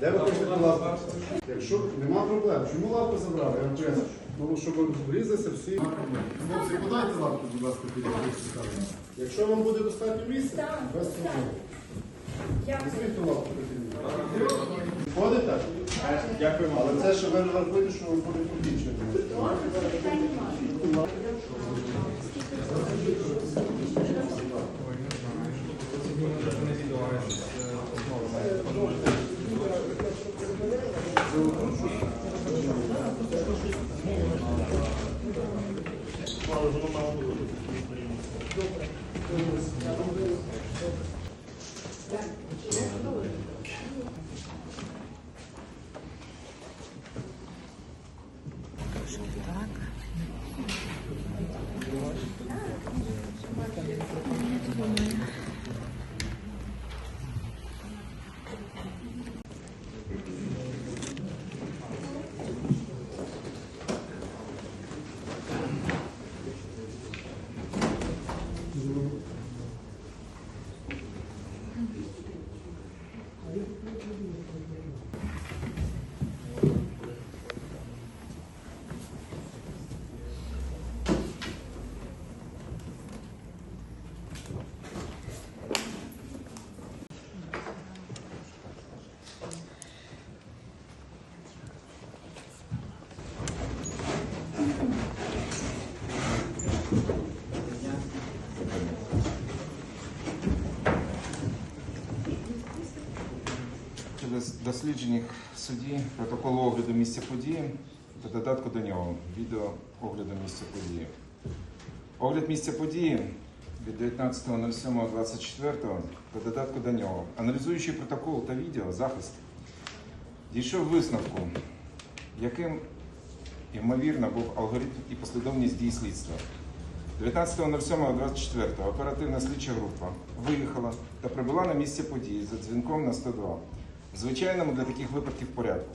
Де ви хочете лавку? Якщо нема проблем, чому лавку забрали? Я вам поясню. Ну, щоб врізалися всі. Хлопці, подайте лавку, будь ласка, під Якщо вам буде достатньо місця, без проблем. Дякую. Візьміть ту лавку Ходите? Дякуємо. Але це ще ви рахуєте, що ви буде побільше. Питань немає. Через дослідження суді протоколу огляду місця події та додатку до нього відео огляду місця події. Огляд місця події від 19.07.24 та додатку до нього. Аналізуючи протокол та відео, захист дійшов висновку, яким ймовірно був алгоритм і послідовність дій слідства. 19.07.24 оперативна слідча група виїхала та прибула на місце події за дзвінком на 102 в звичайному для таких випадків порядку.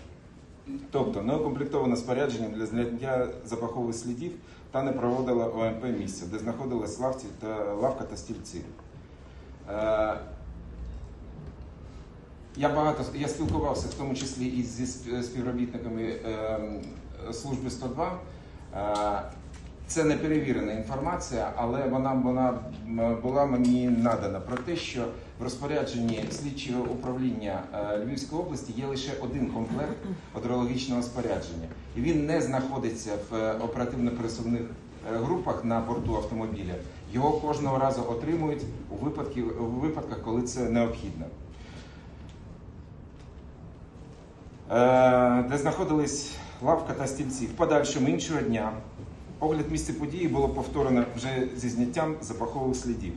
Тобто неукомплектоване спорядження для зняття запахових слідів та не проводила ОМП місце, де знаходилась лавці та лавка та стільці. Е, я багато я спілкувався в тому числі і зі співробітниками е, служби 102. Е, це не перевірена інформація, але вона, вона була мені надана про те, що в розпорядженні слідчого управління е, Львівської області є лише один комплект одрологічного спорядження, і він не знаходиться в е, оперативно-пересувних е, групах на борту автомобіля. Його кожного разу отримують у випадки, у випадках, коли це необхідно. Де знаходились лавка та стільці. В подальшому іншого дня огляд місця події було повторено вже зі зняттям запахових слідів.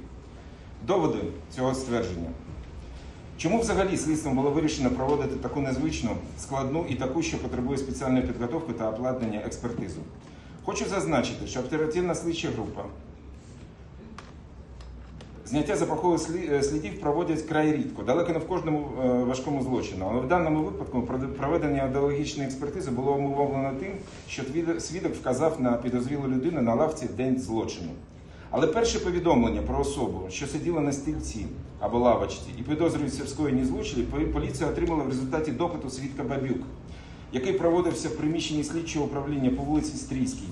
Доводи цього ствердження. Чому взагалі слідством було вирішено проводити таку незвичну, складну і таку, що потребує спеціальної підготовки та обладнання експертизу? Хочу зазначити, що оперативна слідча група Зняття запахових е, слідів проводять край рідко, далеко не в кожному е, важкому злочину. Але в даному випадку проведення ідеологічної експертизи було умовлено тим, що свідок вказав на підозрілу людину на лавці в день злочину. Але перше повідомлення про особу, що сиділа на стільці або лавочці і підозрюється в скоєнні злочинів, пол- поліція отримала в результаті допиту свідка Бабюк, який проводився в приміщенні слідчого управління по вулиці Стрійській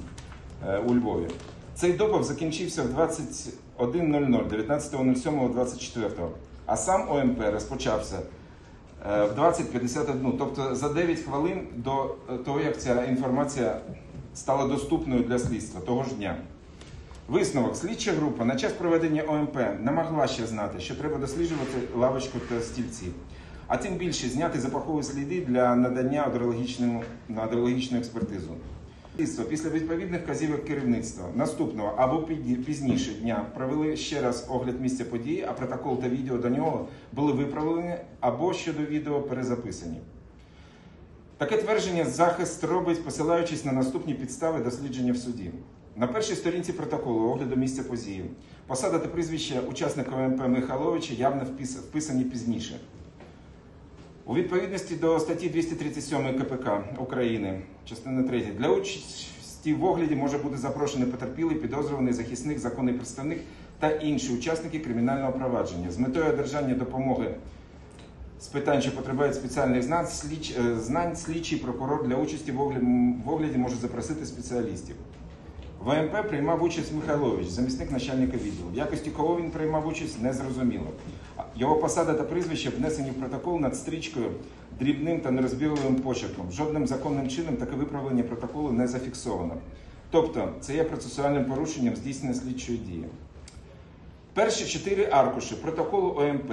е, у Львові. Цей допит закінчився в 21.00 19.07.24, а сам ОМП розпочався е, в 20.51, тобто за 9 хвилин до е, того, як ця інформація стала доступною для слідства того ж дня. Висновок. Слідча група на час проведення ОМП не могла ще знати, що треба досліджувати лавочку та стільці, а тим більше зняти запахові сліди для надання на адрологічну експертизу. Після відповідних вказівок керівництва наступного або пізніше дня провели ще раз огляд місця події, а протокол та відео до нього були виправлені або щодо відео перезаписані. Таке твердження захист робить, посилаючись на наступні підстави дослідження в суді. На першій сторінці протоколу огляду місця події посада та прізвище учасника ОМП Михайловича явно вписані пізніше. У відповідності до статті 237 КПК України, частина 3, для участі в огляді може бути запрошений потерпілий, підозрюваний захисник, законний представник та інші учасники кримінального провадження з метою одержання допомоги з питань, що потребують спеціальних знань, е, слідчий прокурор для участі в огляді може запросити спеціалістів. В ОМП приймав участь Михайлович, замісник начальника відділу. В якості кого він приймав участь, незрозуміло. Його посада та прізвище внесені в протокол над стрічкою дрібним та нерозбірливим почерком. Жодним законним чином таке виправлення протоколу не зафіксовано. Тобто, це є процесуальним порушенням здійснення слідчої дії. Перші чотири аркуші протоколу ОМП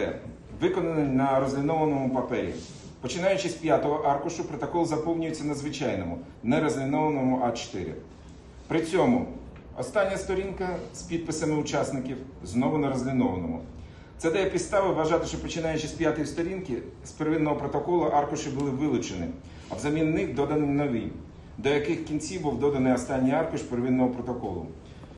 виконані на розлінованому папері. Починаючи з п'ятого аркушу, протокол заповнюється на звичайному, не розлінованому А4. При цьому остання сторінка з підписами учасників знову на розлінованому. Це дає підстави вважати, що починаючи з п'ятої сторінки з первинного протоколу аркуші були вилучені, а взамін них додані нові, до яких кінців був доданий останній аркуш первинного протоколу.